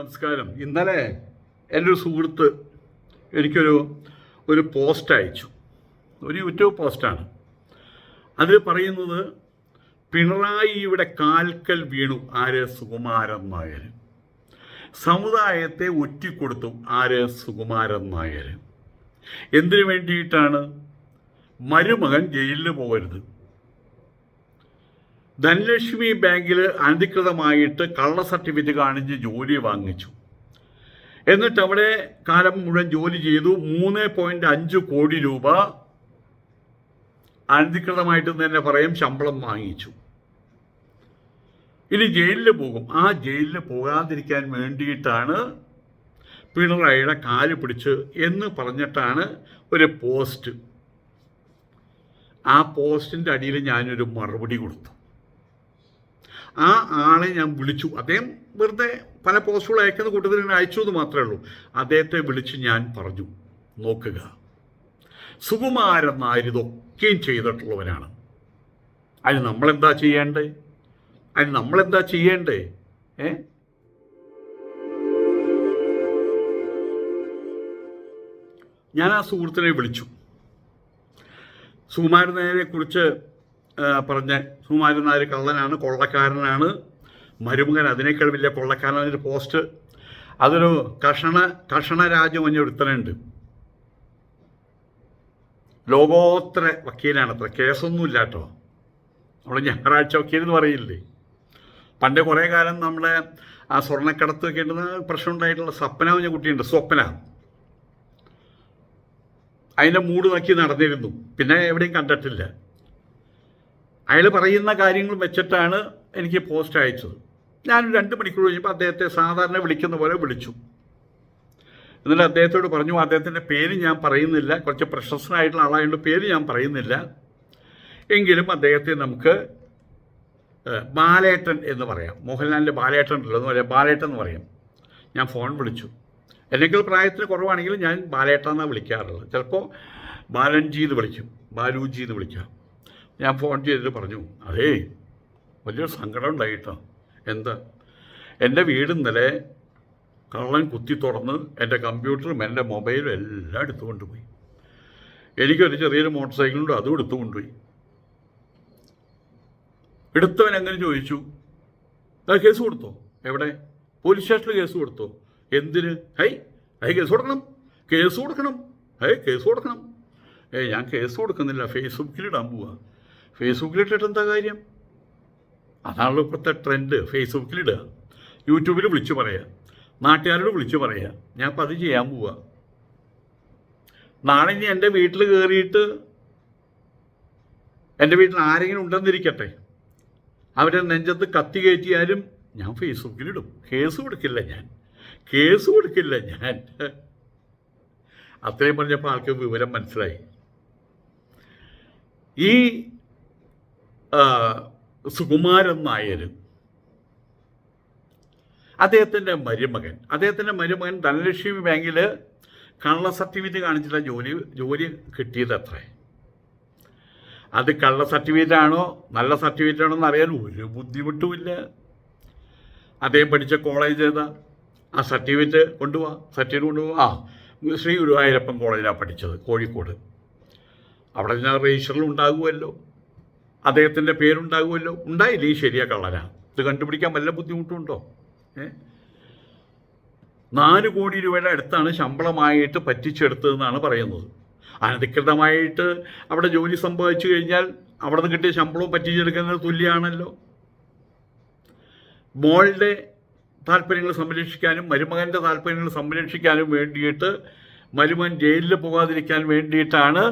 നമസ്കാരം. ഇന്നലെ എന്റെ ഒരു സുഹൃത്ത് എനിക്കൊരു ഒരു പോസ്റ്റ് അയച്ചു. ഒരു യൂട്യൂബ് പോസ്റ്റാണ് അതിൽ പറയുന്നത് പിണറായിയുടെ കാൽക്കൽ വീണു. ആര്? സുകുമാരൻ നായർ. സമുദായത്തെ ഒറ്റിക്കൊടുത്തു. ആര്? സുകുമാരൻ നായർ. എന്തിനു വേണ്ടിയിട്ടാണ്? മരുമകൻ ജയിലിൽ പോകരുത്. ധനലക്ഷ്മി ബാങ്കിൽ അനധികൃതമായിട്ട് കള്ള സർട്ടിഫിക്കറ്റ് കാണിച്ച് ജോലി വാങ്ങിച്ചു. എന്നിട്ട് അവിടെ കാലം മുഴുവൻ ജോലി ചെയ്തു. മൂന്ന് പോയിന്റ് അഞ്ച് കോടി രൂപ അനധികൃതമായിട്ട് തന്നെ പറയും. ശമ്പളം വാങ്ങിച്ചു. ഇനി ജയിലിൽ പോകും. ആ ജയിലിൽ പോകാതിരിക്കാൻ വേണ്ടിയിട്ടാണ് പിണറായിയുടെ കാൽ പിടിച്ച് എന്ന് പറഞ്ഞിട്ടാണ് ഒരു പോസ്റ്റ്. ആ പോസ്റ്റിന്റെ അടിയിൽ ഞാനൊരു മറുപടി കൊടുത്തു. ആ ആളെ ഞാൻ വിളിച്ചു. അദ്ദേഹം വെറുതെ പല പോസ്റ്റുകൾ അയക്കുന്ന കൂട്ടത്തിൽ ഞാൻ അയച്ചു എന്ന് മാത്രമേ ഉള്ളൂ. അദ്ദേഹത്തെ വിളിച്ച് ഞാൻ പറഞ്ഞു നോക്കുക. സുകുമാരൻ നായർ ഇതൊക്കെയും ചെയ്തിട്ടുള്ളവനാണ് അതിന് നമ്മളെന്താ ചെയ്യേണ്ടേ? അതിന് നമ്മളെന്താ ചെയ്യേണ്ടേ? ഏ? ഞാൻ ആ സുഹൃത്തിനെ വിളിച്ചു. സുകുമാരൻ നായരെ കുറിച്ച് പറഞ്ഞ സുകുമാരൻ നായർ കള്ളനാണ് കൊള്ളക്കാരനാണ്. മരുമകൻ അതിനേക്കാൾ വലിയ കൊള്ളക്കാരനൊരു പോസ്റ്റ് അതൊരു കഷണ കഷണ രാജ്യം ഒരുത്തനുണ്ട്. ലോകോത്തര വക്കീലാണ് അത്ര കേസൊന്നുമില്ല കേട്ടോ നമ്മൾ ഞായറാഴ്ച വക്കീൽ എന്ന് പറയില്ലേ? പണ്ട് കുറേ കാലം നമ്മളെ ആ സ്വർണക്കടത്ത് ഒക്കെ ഉണ്ടെന്ന് പ്രശ്നം ഉണ്ടായിട്ടുള്ള പറഞ്ഞ കുട്ടിയുണ്ട് സ്വപ്ന. അതിന്റെ മൂട് നോക്കി നടന്നിരുന്നു. പിന്നെ എവിടെയും കണ്ടിട്ടില്ല. അയാൾ പറയുന്ന കാര്യങ്ങൾ വെച്ചിട്ടാണ് എനിക്ക് പോസ്റ്റ് അയച്ചത്. ഞാൻ രണ്ട് മണിക്കൂർ കഴിഞ്ഞപ്പോൾ അദ്ദേഹത്തെ സാധാരണ വിളിക്കുന്ന പോലെ വിളിച്ചു. എന്നിട്ട് അദ്ദേഹത്തോട് പറഞ്ഞു അദ്ദേഹത്തിന്റെ പേര് ഞാൻ പറയുന്നില്ല. കുറച്ച് പ്രശസ്തനായിട്ടുള്ള ആളായതുകൊണ്ട് പേര് ഞാൻ പറയുന്നില്ല. എങ്കിലും അദ്ദേഹത്തെ നമുക്ക് ബാലേട്ടൻ എന്ന് പറയാം. മോഹൻലാലിന്റെ ബാലേട്ടൻ എന്ന് പറയാം. ബാലേട്ടൻ എന്ന് പറയാം. ഞാൻ ഫോൺ വിളിച്ചു. അല്ലെങ്കിൽ പ്രായത്തിന് കുറവാണെങ്കിലും ഞാൻ ബാലേട്ടൻ എന്നാണ് വിളിക്കാറുള്ളത്. ചിലപ്പോൾ ബാലൻജി എന്ന് വിളിക്കും. ബാലുജി എന്ന് വിളിക്കാം. ഞാൻ ഫോൺ ചെയ്തിട്ട് പറഞ്ഞു അതേ വലിയൊരു സങ്കടം ഉണ്ടായിട്ടോ. എന്താ? എന്റെ വീട് ഇന്നലെ കള്ളൻ കുത്തി തുറന്ന് എന്റെ കമ്പ്യൂട്ടറും എന്റെ മൊബൈലും എല്ലാം എടുത്തു കൊണ്ടുപോയി. എനിക്കൊരു ചെറിയൊരു മോട്ടോർ സൈക്കിളുണ്ട് അതും എടുത്തു കൊണ്ടുപോയി. എടുത്തവൻ എങ്ങനെ ചോദിച്ചു? കേസ് കൊടുത്തോ. എവിടെ? പോലീസ് സ്റ്റേഷനിൽ കേസ് കൊടുത്തോ. എന്തിന്? ഹൈ ഹൈ കേസ് കൊടുക്കണം. കേസ് കൊടുക്കണം. ഹൈ കേസ് കൊടുക്കണം. ഏയ് ഞാൻ കേസ് കൊടുക്കുന്നില്ല. ഫേസ്ബുക്കിലിടാൻ പോവാ. ഫേസ്ബുക്കിലിട്ടിട്ട് എന്താ കാര്യം? അതാണല്ലോ ഇപ്പോഴത്തെ ട്രെൻഡ്. ഫേസ്ബുക്കിലിടുക. യൂട്യൂബിൽ വിളിച്ചു പറയുക. നാട്ടുകാരോട് വിളിച്ചു പറയുക. ഞാൻ അപ്പം അത് ചെയ്യാൻ പോവാ. നാളെ ഇനി എന്റെ വീട്ടിൽ കയറിയിട്ട് എന്റെ വീട്ടിൽ ആരെങ്കിലും ഉണ്ടെന്നിരിക്കട്ടെ. അവരെ നെഞ്ചത്ത് കത്തി കയറ്റിയാലും ഞാൻ ഫേസ്ബുക്കിലിടും. കേസ് കൊടുക്കില്ല ഞാൻ. കേസ് കൊടുക്കില്ല ഞാൻ. അത്രയും പറഞ്ഞപ്പോൾ ആൾക്ക് വിവരം മനസ്സിലായി. ഈ സുകുമാരൻ നായർ അദ്ദേഹത്തിന്റെ മരുമകൻ. അദ്ദേഹത്തിന്റെ മരുമകൻ ധനലക്ഷ്മി ബാങ്കിൽ കള്ള സർട്ടിഫിക്കറ്റ് കാണിച്ചിട്ടുള്ള ജോലി ജോലി കിട്ടിയത് അത്രേ അത് കള്ള സർട്ടിഫിക്കറ്റ് ആണോ നല്ല സർട്ടിഫിക്കറ്റ് ആണോ എന്ന് അറിയാൻ ഒരു ബുദ്ധിമുട്ടുമില്ല. അദ്ദേഹം പഠിച്ച കോളേജ് ഏതാ? ആ സർട്ടിഫിക്കറ്റ് കൊണ്ടുപോവാ സർട്ടിഫിക്കറ്റ് കൊണ്ടുപോവാ ആ ശ്രീ ഗുരുവായൂരപ്പൻ കോളേജിലാണ് പഠിച്ചത് കോഴിക്കോട്. അവിടെ ഞാൻ രജിസ്റ്ററിൽ ഉണ്ടാകുമല്ലോ. അദ്ദേഹത്തിന്റെ പേരുണ്ടാകുമല്ലോ? ഉണ്ടായില്ല ഈ ശരിയാ കള്ളനാ? ഇത് കണ്ടുപിടിക്കാൻ വല്ല ബുദ്ധിമുട്ടുണ്ടോ? ഏ? നാല് കോടി രൂപയുടെ അടുത്താണ് ശമ്പളമായിട്ട് പറ്റിച്ചെടുത്തതെന്നാണ് പറയുന്നത്. അനധികൃതമായിട്ട് അവിടെ ജോലി സംഭവിച്ചു കഴിഞ്ഞാൽ അവിടെ നിന്ന് കിട്ടിയ ശമ്പളവും പറ്റിച്ചെടുക്കുന്നത് തുല്യമാണല്ലോ മോളുടെ താല്പര്യങ്ങൾ സംരക്ഷിക്കാനും മരുമകന്റെ താല്പര്യങ്ങൾ സംരക്ഷിക്കാനും വേണ്ടിയിട്ട് മരുമകൻ ജയിലിൽ പോകാതിരിക്കാൻ വേണ്ടിയിട്ടാണ്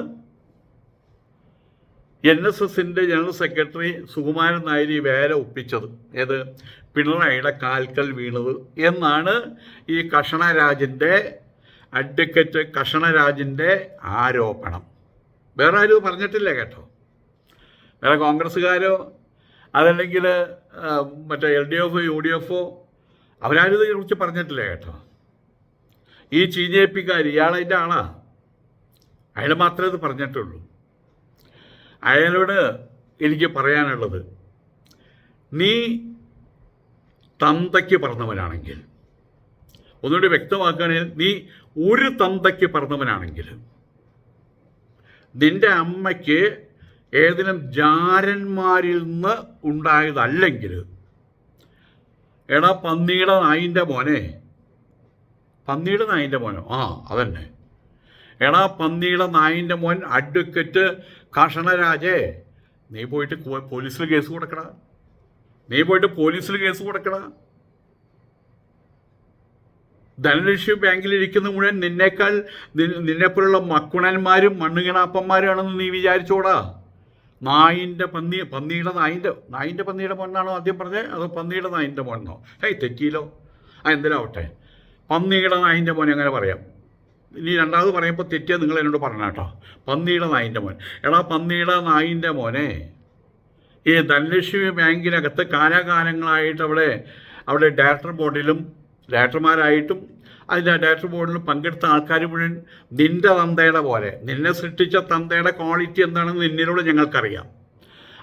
എൻ എസ് എസിന്റെ ജനറൽ സെക്രട്ടറി സുകുമാരൻ നായർ ഈ വേല ഒപ്പിച്ചത്. ഏത്? പിണറായിയുടെ കാൽക്കൽ വീണത് എന്നാണ് ഈ കഷണരാജിന്റെ അഡ്വക്കറ്റ് കഷണരാജിന്റെ ആരോപണം. വേറെ ആരും പറഞ്ഞിട്ടില്ല കേട്ടോ. വേറെ കോൺഗ്രസ്സുകാരോ അതല്ലെങ്കിൽ മറ്റേ എൽ ഡി എഫോ യു ഡി എഫോ അവരാരും ഇതിനെക്കുറിച്ച് പറഞ്ഞിട്ടില്ല കേട്ടോ. ഈ ചീഞ്ഞേപ്പിക്കാർ ഇയാളതിന്റെ ആളാ. അയാൾ മാത്രമേ ഇത് പറഞ്ഞിട്ടുള്ളൂ. അയാളോട് എനിക്ക് പറയാനുള്ളത് നീ തന്തയ്ക്ക് പറഞ്ഞവനാണെങ്കിൽ ഒന്നുകൂടി വ്യക്തമാക്കുകയാണെങ്കിൽ നീ ഒരു തന്തയ്ക്ക് പറഞ്ഞവനാണെങ്കിൽ നിന്റെ അമ്മയ്ക്ക് ഏതെങ്കിലും ജാരന്മാരിൽ നിന്ന് ഉണ്ടായതല്ലെങ്കിൽ എടാ പന്നിയുടെ നായിന്റെ മോനെ പന്നിയുടെ നായിന്റെ മോനോ? ആ അതന്നെ. എടാ പന്നിയുടെ നായിന്റെ മോൻ അഡ്വക്കറ്റ് കഷണരാജേ നീ പോയിട്ട് പോലീസിൽ കേസ് കൊടുക്കടാ. നീ പോയിട്ട് പോലീസിൽ കേസ് കൊടുക്കടാ. ധനലക്ഷ്മി ബാങ്കിലിരിക്കുന്ന മുഴുവൻ നിന്നേക്കാൾ നിന്നെപ്പോലുള്ള മക്കുണന്മാരും മണ്ണുകിണാപ്പന്മാരാണെന്ന് നീ വിചാരിച്ചോടാ. നായിന്റെ പന്നി പന്നിയുടെ നായിന്റെ നായിന്റെ പന്നിയുടെ മോനാണോ ആദ്യം പറഞ്ഞത് അതോ പന്നിയുടെ നായിന്റെ മണ്ണോ ഏയ് തെറ്റിയില്ലോ. ആ എന്തിനാവട്ടെ? പന്നിയുടെ നായിന്റെ മോനെ അങ്ങനെ പറയാം? ഇനി രണ്ടാമത് പറയുമ്പോൾ തെറ്റിയാൽ നിങ്ങൾ എന്നോട് പറഞ്ഞ കേട്ടോ. പന്നിയുടെ നായിന്റെ മോൻ. എടാ പന്നിയുടെ നായിന്റെ മോനെ. ഈ ധനലക്ഷ്മി ബാങ്കിനകത്ത് കാലാകാലങ്ങളായിട്ട് അവിടെ അവിടെ ഡയറക്ടർ ബോർഡിലും ഡയറക്ടർമാരായിട്ടും അതിന്റെ ഡയറക്ടർ ബോർഡിൽ പങ്കെടുത്ത ആൾക്കാർ മുഴുവൻ നിന്റെ തന്തയുടെ പോലെ നിന്നെ സൃഷ്ടിച്ച തന്തയുടെ ക്വാളിറ്റി എന്താണെന്ന് നിന്നിലൂടെ ഞങ്ങൾക്കറിയാം.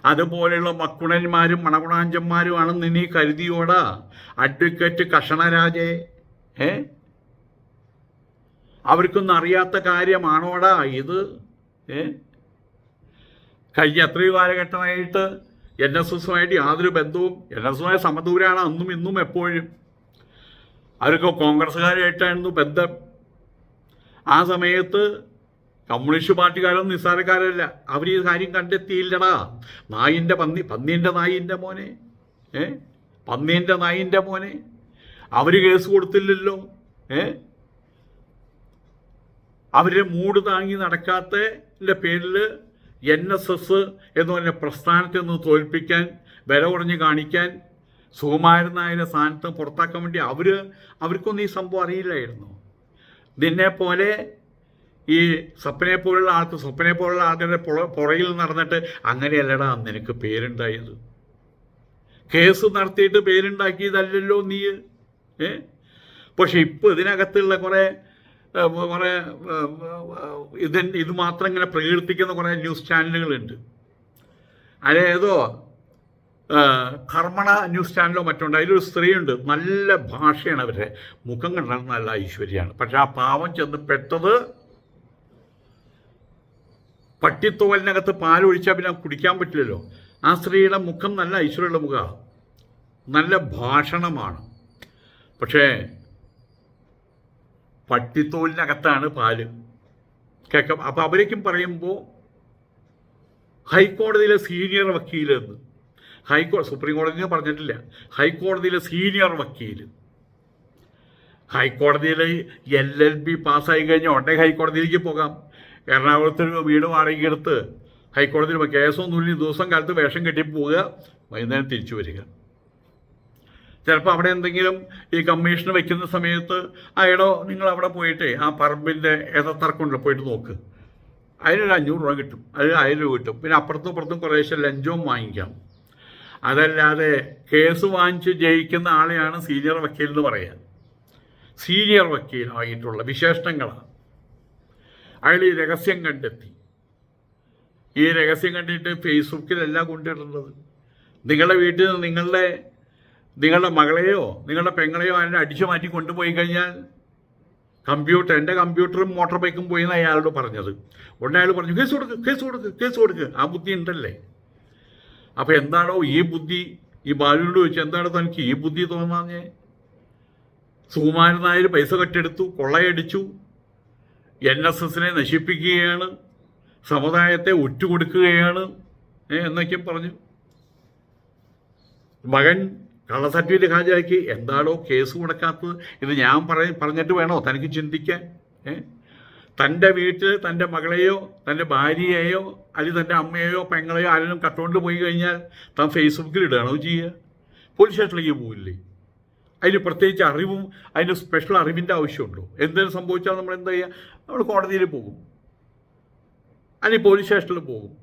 അതുപോലെയുള്ള മക്കുണന്മാരും മണകുണാഞ്ചന്മാരുമാണ് നിന്നീ കരുതിയോടാ. അഡ്വക്കേറ്റ് കഷണരാജേ ഏ? അവർക്കൊന്നും അറിയാത്ത കാര്യമാണോടാ ഇത്? കഴിഞ്ഞ എത്രയോ കാലഘട്ടമായിട്ട് എൻ എസ് എസുമായിട്ട് യാതൊരു ബന്ധവും എൻ എസ് എസുമായി സമദൂരാണ് അന്നും ഇന്നും എപ്പോഴും. അവരൊക്കെ കോൺഗ്രസ്സുകാരായിട്ടായിരുന്നു ബന്ധം. ആ സമയത്ത് കമ്മ്യൂണിസ്റ്റ് പാർട്ടിക്കാരൊന്നും നിസ്സാരക്കാരല്ല. അവർ ഈ കാര്യം കണ്ടെത്തിയില്ലടാ. നായിന്റെ പന്നി പന്നീന്റെ നായിന്റെ മോനെ. ഏ? പന്നീന്റെ നായിന്റെ മോനെ. അവർ കേസ് കൊടുത്തില്ലല്ലോ. ഏ? അവരെ മൂട് താങ്ങി നടക്കാത്തതിന്റെ പേരിൽ എൻ എസ് എസ് എന്ന് പറഞ്ഞ പ്രസ്ഥാനത്തെ ഒന്ന് തോൽപ്പിക്കാൻ വില കുറഞ്ഞ് കാണിക്കാൻ സുകുമാരൻ നായരെ സ്ഥാനത്ത് പുറത്താക്കാൻ വേണ്ടി അവർ അവർക്കൊന്നും ഈ സംഭവം അറിയില്ലായിരുന്നു. നിന്നെ പോലെ ഈ സ്വപ്നെ പോലുള്ള ആൾക്ക് സ്വപ്നെ പോലുള്ള ആൾക്കാരുടെ പുറയിൽ നടന്നിട്ട് അങ്ങനെയല്ലടാ നിനക്ക് പേരുണ്ടായത്. കേസ് നടത്തിയിട്ട് പേരുണ്ടാക്കിയതല്ലല്ലോ നീ ഏ? പക്ഷെ ഇപ്പോൾ ഇതിനകത്തുള്ള കുറേ കുറേ ഇത് ഇത് മാത്രം ഇങ്ങനെ പ്രകീർത്തിക്കുന്ന കുറേ ന്യൂസ് ചാനലുകളുണ്ട്. ഏതോ കർമ്മണ ന്യൂസ് ചാനലോ മറ്റുണ്ട്. അതിലൊരു സ്ത്രീയുണ്ട്. നല്ല ഭാഷയാണ് അവരുടെ. മുഖം കണ്ടാൽ നല്ല ഐശ്വര്യമാണ് പക്ഷെ ആ പാവം ചെന്ന് പെട്ടത് പട്ടിത്തോലിനകത്ത് പാലൊഴിച്ചാൽ പിന്നെ കുടിക്കാൻ പറ്റില്ലല്ലോ. ആ സ്ത്രീയുടെ മുഖം നല്ല ഐശ്വര്യമുള്ള മുഖമാണ് നല്ല ഭാഷണമാണ്. പക്ഷേ പട്ടിത്തോലിനകത്താണ് പാൽ. കേൾക്കാം. അപ്പോൾ അവരേക്കും പറയുമ്പോൾ ഹൈക്കോടതിയിലെ സീനിയർ വക്കീൽ എന്ന്. ഹൈക്കോ സുപ്രീം കോടതി പറഞ്ഞിട്ടില്ല. ഹൈക്കോടതിയിലെ സീനിയർ വക്കീൽ ഹൈക്കോടതിയിൽ എൽ എൽ ബി പാസ്സായി കഴിഞ്ഞാൽ ഉടനെ ഹൈക്കോടതിയിലേക്ക് പോകാം. എറണാകുളത്ത് വീട് വാടകയ്ക്ക് എടുത്ത് ഹൈക്കോടതിയിൽ കേസൊന്നുമില്ല. ദിവസം കാലത്ത് വേഷം കെട്ടി പോവുക വൈകുന്നേരം തിരിച്ചു വരിക. ചിലപ്പോൾ അവിടെ എന്തെങ്കിലും ഈ കമ്മീഷൻ വെക്കുന്ന സമയത്ത് അയടോ നിങ്ങൾ അവിടെ പോയിട്ട് ആ പറമ്പിന്റെ ഏതത്തർക്കുണ്ടല്ലോ പോയിട്ട് നോക്ക്. അതിനൊരു അഞ്ഞൂറ് രൂപ കിട്ടും. അതിൽ ആയിരം രൂപ കിട്ടും. പിന്നെ അപ്പുറത്തും ഇപ്പുറത്തും കുറേശ്ശെ ലഞ്ചവും വാങ്ങിക്കാം. അതല്ലാതെ കേസ് വാങ്ങിച്ച് ജയിക്കുന്ന ആളെയാണ് സീനിയർ വക്കീൽ എന്ന് പറയാൻ സീനിയർ വക്കീലായിട്ടുള്ള വിശേഷണങ്ങളാണ് അയാൾ ഈ രഹസ്യം കണ്ടെത്തി. ഈ രഹസ്യം കണ്ടിട്ട് ഫേസ്ബുക്കിലെല്ലാം കൊണ്ടിടുന്നത് നിങ്ങളുടെ വീട്ടിൽ നിന്ന് നിങ്ങളുടെ നിങ്ങളുടെ മകളെയോ നിങ്ങളുടെ പെങ്ങളെയോ അതിനെ അടിച്ചു മാറ്റി കൊണ്ടുപോയി കഴിഞ്ഞാൽ കമ്പ്യൂട്ടർ എന്റെ കമ്പ്യൂട്ടറും മോട്ടോർ ബൈക്കും പോയി എന്ന് അയാളോട് പറഞ്ഞത്. ഉടനെ അയാൾ പറഞ്ഞു കേസ് കൊടുക്ക് കേസ് കൊടുക്ക് കേസ് കൊടുക്ക്. ആ ബുദ്ധി ഉണ്ടല്ലേ? അപ്പോൾ എന്താണോ ഈ ബുദ്ധി? ഈ ബാലുവിനോട് ചോദിച്ചു എന്താണ് തനിക്ക് ഈ ബുദ്ധി തോന്നാഞ്ഞേ? സുകുമാരൻ പൈസ കെട്ടെടുത്തു കൊള്ളയടിച്ചു. എൻ എസ് എസിനെ നശിപ്പിക്കുകയാണ്. സമുദായത്തെ ഒറ്റുകൊടുക്കുകയാണ്. എന്നൊക്കെ പറഞ്ഞു. മകൻ കള്ള സർട്ടിഫിക്കറ്റ് ഹാജരാക്കി. എന്താണോ കേസ് കൊടുക്കാത്തത് ഇത് ഞാൻ പറയ പറഞ്ഞിട്ട് വേണോ തനിക്ക് ചിന്തിക്കാൻ? തന്റെ വീട്ടിൽ തന്റെ മകളെയോ തന്റെ ഭാര്യയെയോ അല്ലെങ്കിൽ തന്റെ അമ്മയെയോ പെങ്ങളെയോ ആരെങ്കിലും കട്ടുകൊണ്ട് പോയി കഴിഞ്ഞാൽ താൻ ഫേസ്ബുക്കിൽ ഇടുകയാണോ ചെയ്യുക? പോലീസ് സ്റ്റേഷനിലേക്ക് പോകില്ലേ അതിന് പ്രത്യേകിച്ച് അറിവും അതിന് സ്പെഷ്യൽ അറിവിന്റെ ആവശ്യമുണ്ടോ? എന്തെങ്കിലും സംഭവിച്ചാൽ നമ്മൾ എന്താ ചെയ്യുക? നമ്മൾ കോടതിയിൽ പോകും. അല്ലെങ്കിൽ പോലീസ് സ്റ്റേഷനിൽ പോകും.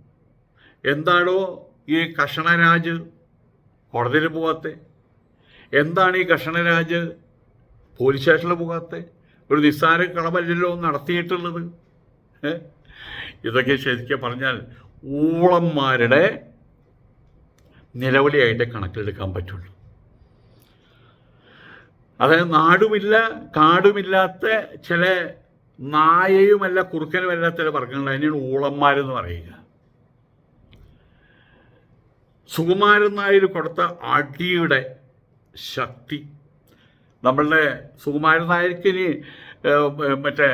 എന്താണോ ഈ കഷണരാജ് കോടതിയിൽ പോകാത്തെ എന്താണ് ഈ കഷണരാജ് പോലീസ് സ്റ്റേഷനിൽ പോകാത്ത ഒരു നിസ്സാര കളമല്ലല്ലോ നടത്തിയിട്ടുള്ളത്. ഇതൊക്കെ ശരിക്കും പറഞ്ഞാൽ ഊളന്മാരുടെ നിലവിളിയായിട്ട് കണക്കിലെടുക്കാൻ പറ്റുള്ളൂ. അതായത് നാടുമില്ല കാടുമില്ലാത്ത ചില നായയുമല്ല കുറുക്കനുമല്ല ചില വർഗങ്ങൾ അതിനാണ് ഊളന്മാരെന്ന് പറയുക. സുകുമാരൻ നായർ കൊടുത്ത അടിയുടെ ശക്തി. നമ്മളുടെ സുകുമാരൻ നായർക്ക് ഇനി ഏഹ്, മറ്റേ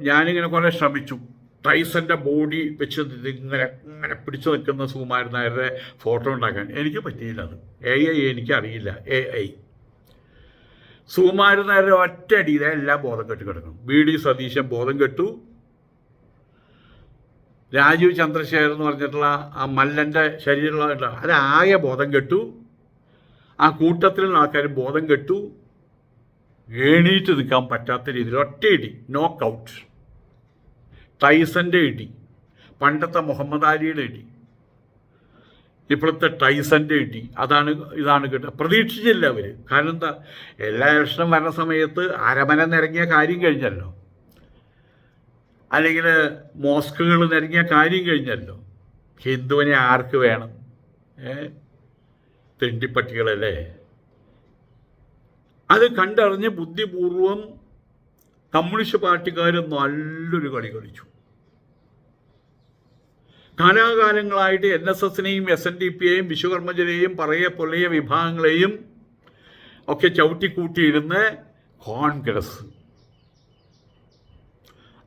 ഞാനിങ്ങനെ കുറേ ശ്രമിച്ചു. ടൈസന്റെ ബോഡി വെച്ച് ഇങ്ങനെ ഇങ്ങനെ പിടിച്ചു നിൽക്കുന്ന സുകുമാരൻ നായരുടെ ഫോട്ടോ ഉണ്ടാക്കാൻ. എനിക്ക് പറ്റിയില്ല അത്. എ ഐ എനിക്കറിയില്ല. A I. സുകുമാരൻ നായരുടെ ഒറ്റയടിയിൽ എല്ലാം ബോധം കെട്ട് കിടക്കും ബി ഡി സതീശൻ ബോധം കെട്ടു. രാജീവ് ചന്ദ്രശേഖർ എന്ന് പറഞ്ഞിട്ടുള്ള ആ മല്ലന്റെ ശരീരമുള്ള അത് ബോധം കെട്ടു. ആ കൂട്ടത്തിലുള്ള ആൾക്കാർ ബോധം കെട്ടു. എണീറ്റ് നിൽക്കാൻ പറ്റാത്ത രീതിയിൽ ഒറ്റയിടി നോക്ക് ഔട്ട് ടൈസന്റെ ഇടി പണ്ടത്തെ മുഹമ്മദ് അലിയുടെ ഇടി ഇപ്പോഴത്തെ ടൈസന്റെ ഇടി. അതാണ് ഇതാണ് കിട്ടുക പ്രതീക്ഷിച്ചില്ല അവർ കാരണം എന്താ? എല്ലാ ഇലക്ഷനും വരുന്ന സമയത്ത് അരമന നിരങ്ങിയ കാര്യം കഴിഞ്ഞല്ലോ. അല്ലെങ്കിൽ മോസ്കുകൾ നിരങ്ങിയ കാര്യം കഴിഞ്ഞല്ലോ. ഹിന്ദുവിനെ ആർക്ക് വേണം? ഏ? തെണ്ടിപ്പട്ടികളല്ലേ? അത് കണ്ടറിഞ്ഞ് ബുദ്ധിപൂർവം കമ്മ്യൂണിസ്റ്റ് പാർട്ടിക്കാർ നല്ലൊരു കളി കളിച്ചു. കാലാകാലങ്ങളായിട്ട് എൻ എസ് എസിനെയും എസ് എൻ ഡി പിയെയും വിശ്വകർമ്മജരെയും പറയ പൊലയ വിഭാഗങ്ങളെയും ഒക്കെ ചവിട്ടിക്കൂട്ടിയിരുന്ന് കോൺഗ്രസ്.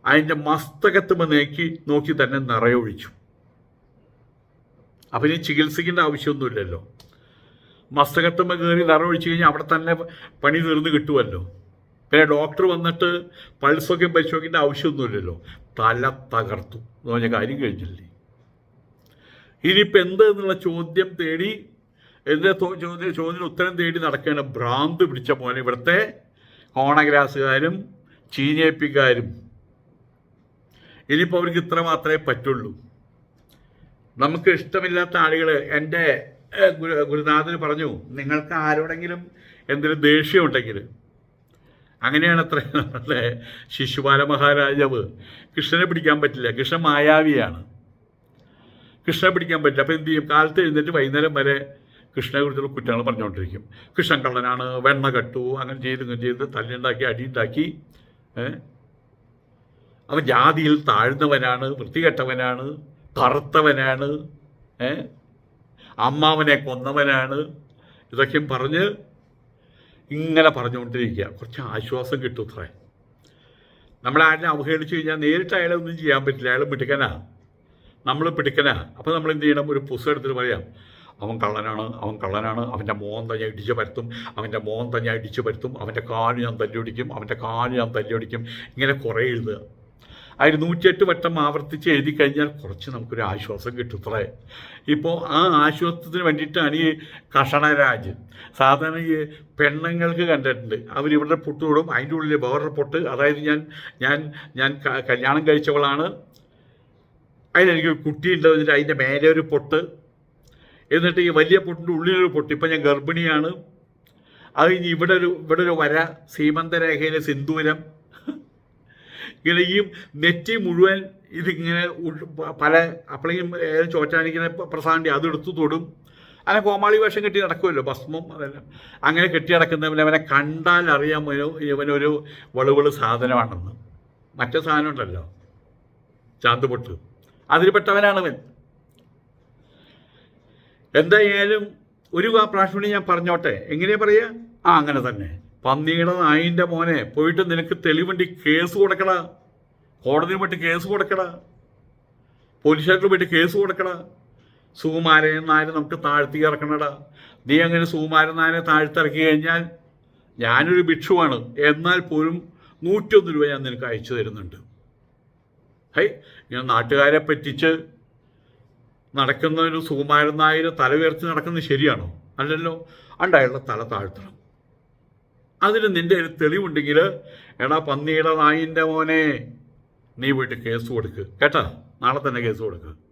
അതിന്റെ മസ്തകത്തുമ നോക്കി നോക്കി തന്നെ നിറയൊഴിച്ചു. അപ്പം ഇനി ചികിത്സിക്കേണ്ട ആവശ്യമൊന്നുമില്ലല്ലോ. മസ്തകത്തുമ്മ കയറി നിറയൊഴിച്ചു കഴിഞ്ഞാൽ അവിടെ തന്നെ പണി തീർന്ന് കിട്ടുമല്ലോ പിന്നെ ഡോക്ടർ വന്നിട്ട് പൾസൊക്കെ പരിശോധിക്കേണ്ട ആവശ്യമൊന്നുമില്ലല്ലോ. തല തകർത്തു. എന്ന് പറഞ്ഞ കാര്യം കഴിഞ്ഞില്ലേ ഇനിയിപ്പോൾ എന്ത് എന്നുള്ള ചോദ്യം തേടി എന്റെ ചോദ്യം ചോദ്യത്തിന് ഉത്തരം തേടി നടക്കേണ്ട ഭ്രാന്ത് പിടിച്ച പോലെ ഇവിടുത്തെ ഓണഗ്രാസുകാരും ചീഞ്ഞേപ്പിക്കാരും. ഇനിയിപ്പോൾ അവർക്ക് ഇത്ര മാത്രമേ പറ്റുള്ളൂ. നമുക്ക് ഇഷ്ടമില്ലാത്ത ആളുകൾ എന്റെ ഗുരുനാഥന് പറഞ്ഞു നിങ്ങൾക്ക് ആരോടെങ്കിലും എന്തെങ്കിലും ദേഷ്യമുണ്ടെങ്കിൽ. അങ്ങനെയാണ് അത്ര നമ്മുടെ ശിശുപാല മഹാരാജാവ് കൃഷ്ണനെ പിടിക്കാൻ പറ്റില്ല. കൃഷ്ണൻ മായാവിയാണ്. കൃഷ്ണനെ പിടിക്കാൻ പറ്റില്ല. അപ്പോൾ എന്ത് ചെയ്യും? കാലത്ത് എഴുന്നേറ്റ് വൈകുന്നേരം വരെ കൃഷ്ണനെ കുറിച്ചുള്ള കുറ്റങ്ങൾ പറഞ്ഞുകൊണ്ടിരിക്കും. കൃഷ്ണൻ കള്ളനാണ് വെണ്ണ കെട്ടു അങ്ങനെ ചെയ്ത് ഇങ്ങനെ ചെയ്ത് തല്ലുണ്ടാക്കി അടിയുണ്ടാക്കി ഏഹ് അവൻ ജാതിയിൽ താഴ്ന്നവനാണ് വൃത്തികെട്ടവനാണ് കറുത്തവനാണ് ഏ? അമ്മാവനെ കൊന്നവനാണ് ഇതൊക്കെയും പറഞ്ഞ് ഇങ്ങനെ പറഞ്ഞുകൊണ്ടിരിക്കുക. കുറച്ച് ആശ്വാസം കിട്ടും അത്രേ. നമ്മളെ ആരെ അവഹേളിച്ച് കഴിഞ്ഞാൽ നേരിട്ട് അയാളെ ഒന്നും ചെയ്യാൻ പറ്റില്ല. അയാൾ പിടിക്കനാ നമ്മൾ പിടിക്കനാ അപ്പോൾ നമ്മൾ എന്ത് ചെയ്യണം? ഒരു പുസ്തകം എടുത്തിട്ട് പറയാം. അവൻ കള്ളനാണ് അവൻ കള്ളനാണ് അവന്റെ മോൻ തന്നെ ഇടിച്ചു പരത്തും അവന്റെ മോൻ തന്നെ ഇടിച്ചു പരത്തും അവന്റെ കാൽ ഞാൻ തല്ലിയൊടിക്കും അവന്റെ കാൽ ഞാൻ തല്ലിയൊടിക്കും ഇങ്ങനെ കുറേ എഴുതുക. അതിൽ നൂറ്റിയെട്ട് വട്ടം ആവർത്തിച്ച് എഴുതി കഴിഞ്ഞാൽ കുറച്ച് നമുക്കൊരു ആശ്വാസം കിട്ടും കിട്ടുത്രേ ഇപ്പോൾ ആ ആശ്വാസത്തിന് വേണ്ടിയിട്ടാണ് ഈ കഷണരാജ്. സാധാരണ ഈ പെണ്ണുങ്ങൾക്ക് കണ്ടിട്ടുണ്ട്. അവരിവിടെ പൊട്ട് തൊടും അതിന്റെ ഉള്ളിൽ വേറൊരു പൊട്ട്. അതായത് ഞാൻ ഞാൻ ഞാൻ കല്യാണം കഴിച്ചവളാണ്. അതിലെനിക്ക് കുട്ടിയുണ്ടാവുന്നില്ല അതിന്റെ മേലെ ഒരു പൊട്ട്. എന്നിട്ട് ഈ വലിയ പൊട്ടിന്റെ ഉള്ളിലൊരു പൊട്ട്. ഇപ്പം ഞാൻ ഗർഭിണിയാണ്. അത് കഴിഞ്ഞ് ഇവിടെ ഒരു ഇവിടെ ഒരു വര സീമന്തരേഖയിലെ സിന്ദൂരം. ഇങ്ങനെ ഈ നെറ്റി മുഴുവൻ ഇതിങ്ങനെ പല അപ്പോഴേക്കും ഏതും ചോറ്റാനിക്കുന്ന പ്രസാദി അതെടുത്തു തൊടും. അങ്ങനെ കോമാളി വേഷം കെട്ടി നടക്കുമല്ലോ ഭസ്മം അതെല്ലാം. അങ്ങനെ കെട്ടി നടക്കുന്നവനെ അവനെ കണ്ടാൽ അറിയാൻ ഇവനൊരു വളുവൾ സാധനമാണെന്ന്. മറ്റേ സാധനം ഉണ്ടല്ലോ ചാന്തുപൊട്ട്. അതിൽപ്പെട്ടവനാണ് എന്തായാലും ഒരു പ്രാവശ്യം ഞാൻ പറഞ്ഞോട്ടെ. എങ്ങനെയാ പറയുക ആ അങ്ങനെ തന്നെ. പന്നിയുടെ നായിന്റെ മോനെ പോയിട്ട് നിനക്ക് തെളിവുണ്ടി കേസ് കൊടുക്കട. കോടതിയിൽ പോയിട്ട് കേസ് കൊടുക്കട. പോലീസ് സ്റ്റേഷനിൽ പോയിട്ട് കേസ് കൊടുക്കട. സുകുമാരൻ നായരെ നമുക്ക് താഴ്ത്തി ഇറക്കണടാ. നീ അങ്ങനെ സുകുമാരൻ നായരെ താഴ്ത്തിറക്കി കഴിഞ്ഞാൽ ഞാനൊരു ഭിക്ഷുവാണ്. എന്നാൽ പോലും നൂറ്റൊന്ന് രൂപ ഞാൻ നിനക്ക് അയച്ചു തരുന്നുണ്ട്. ഹൈ ഞാൻ നാട്ടുകാരെ പറ്റിച്ച് നടക്കുന്ന ഒരു സുകുമാരൻ നായർ തല ഉയർത്തി നടക്കുന്നത് ശരിയാണോ? അല്ലല്ലോ അണ്ട് അയാളുടെ തല താഴ്ത്തണം. അതിന് നിന്റെ ഒരു തെളിവുണ്ടെങ്കിൽ എടാ പന്നിയുടെ നായിന്റെ മോനെ നീ പോയിട്ട് കേസ് കൊടുക്ക്. കേട്ടാ? നാളെ തന്നെ കേസ് കൊടുക്ക്.